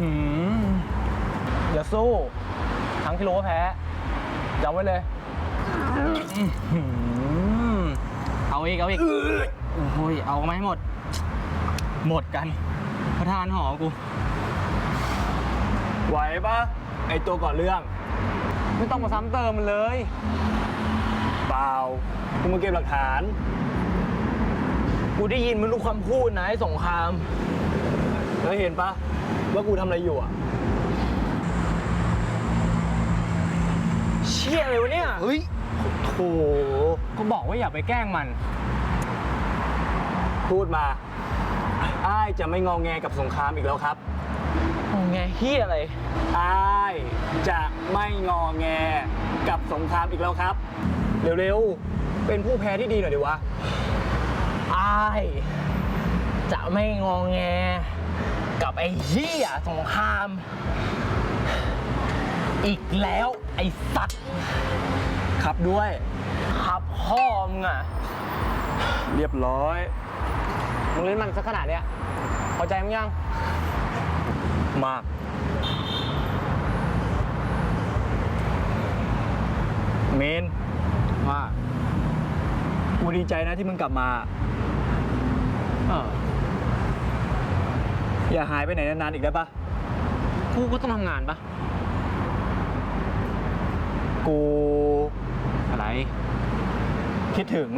หืมอย่าสู้ ทั้งกิโลก็แพ้จำไว้เลยอื้อหือเอาอีก เอาอีก โอ้ย เอามาให้หมด หมดกัน ประธานหอกู ไหวปะไอตัวก่อนเรื่อง ไม่ต้องมาซ้ำเติมมันเลย เปล่ากูมาเก็บหลักฐาน กูได้ยินมันรู้คำพูดนะไอ้สงคราม แล้วเห็นปะ ว่ากูทำอะไรอยู่อะ เชี่ยเลยวะเนี่ย เฮ้ยโถก็บอกว่าอย่าไปแกล้งมัน พูดมาอ้ายจะไม่งองแงกับสงครามอีกแล้วครับโอ้ไงเฮียอะไร อ้ายจะไม่งอแงกับสงครามอีกแล้วครับ เร็วๆ เป็นผู้แพ้ที่ดีหน่อยดิวะ อ้าย จะไม่งองแง กับไอ้เหี้ยสงคราม อีกแล้วไอ้สัตว์ครับด้วยขับพ่อมึงอะ เรียบร้อย มึงเล่นมันสักขนาดเนี้ยพอใจมึงยัง มาก เมนว่ากูดีใจนะที่มึงกลับมา เออ อย่าหายไปไหนนานๆอีกได้ปะกูก็ต้องทำงานปะกู อะไร คิดถึง